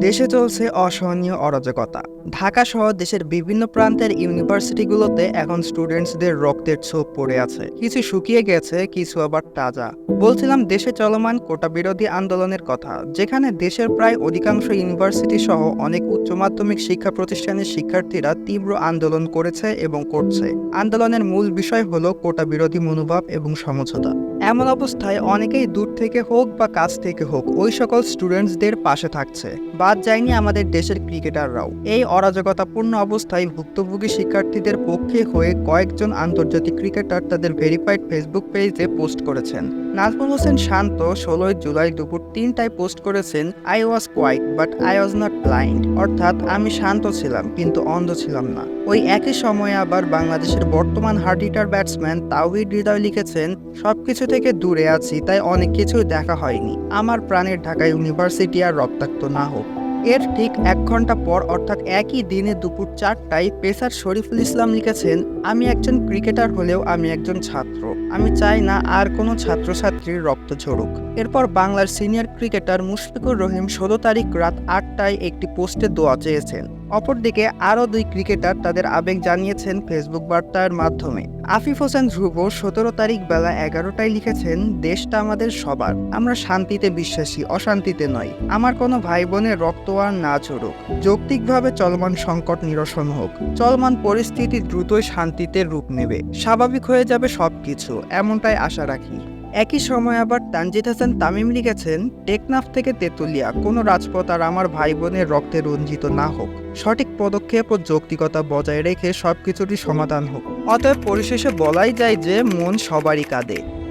দেশে চলছে অসহনীয় অরাজকতা। ঢাকা সহ দেশের বিভিন্ন প্রান্তের ইউনিভার্সিটিগুলোতে এখন স্টুডেন্টসদের রক্তের ছোপ পড়ে আছে। কিছু শুকিয়ে গেছে, কিছু আবার তাজা। বলছিলাম দেশে চলমান কোটা বিরোধী আন্দোলনের কথা, যেখানে দেশের প্রায় অধিকাংশ ইউনিভার্সিটি সহ অনেক উচ্চ মাধ্যমিক শিক্ষা প্রতিষ্ঠানের শিক্ষার্থীরা তীব্র আন্দোলন করেছে এবং করছে। আন্দোলনের মূল বিষয় হলো কোটা বিরোধী মনোভাব এবং সমঝোতা। এমন অবস্থায় অনেকেই দূর থেকে হোক বা কাছ থেকে হোক, ওই সকল স্টুডেন্টসদের পাশে থাকছে। বাদ যায়নি আমাদের দেশের ক্রিকেটাররাও। এই অরাজকতাপূর্ণ অবস্থায় ভুক্তভোগী শিক্ষার্থীদের পক্ষে হয়ে কয়েকজন আন্তর্জাতিক ক্রিকেটার তাদের ভেরিফাইড ফেসবুক পেজে পোস্ট করেছেন। নাজমুল হোসেন শান্ত ষোলোই জুলাই দুপুর তিনটায় পোস্ট করেছেন I was quite but I was not blind অর্থাৎ আমি শান্ত ছিলাম, কিন্তু অন্ধ ছিলাম না। ওই একই সময়ে আবার বাংলাদেশের বর্তমান হার্টিটার ব্যাটসম্যান তাওহিদ হৃদয় লিখেছেন, সবকিছু থেকে দূরে আছি, তাই অনেক কিছুই দেখা হয়নি। আমার প্রাণের ঢাকা ইউনিভার্সিটি আর রক্তাক্ত না হোক। এর ঠিক এক ঘণ্টা পর, অর্থাৎ একই দিনে দুপুর চারটায় পেসার শরীফুল ইসলাম লিখেছেন, আমি একজন ক্রিকেটার হলেও আমি একজন ছাত্র। আমি চাই না আর কোনো ছাত্রছাত্রীর রক্ত ঝরুক। এরপর বাংলার সিনিয়র ক্রিকেটার মুশফিকুর রহিম ষোলো তারিখ রাত আটটায় একটি পোস্টে দোয়া চেয়েছেন। অপরদিকে আরও দুই ক্রিকেটার তাদের আবেগ জানিয়েছেন ফেসবুক বার্তার মাধ্যমে। আফিফ হোসেন ধ্রুব সতেরো তারিখ বেলা এগারোটায় লিখেছেন, দেশটা আমাদের সবার। আমরা শান্তিতে বিশ্বাসী, অশান্তিতে নয় আমার কোনো ভাই বোনের রক্ত আর না ঝরুক। যৌক্তিকভাবে চলমান সংকট নিরসন হোক। চলমান পরিস্থিতি দ্রুতই শান্তিতে রূপ নেবে। স্বাভাবিক হয়ে যাবে সবকিছু। এমনটাই আশা রাখি। একই সময় আবার তানজিদ হাসান তামিম লিখেছেন, টেকনাফ থেকে তেঁতুলিয়া, কোনো রাজপথ আর আমার ভাই বোনের রক্তে রঞ্জিত না হোক। সঠিক পদক্ষেপ ও যৌক্তিকতা বজায় রেখে সবকিছুরই সমাধান হোক। অতএব পরিশেষে বলাই যায় যে, মন সবারই কাঁদে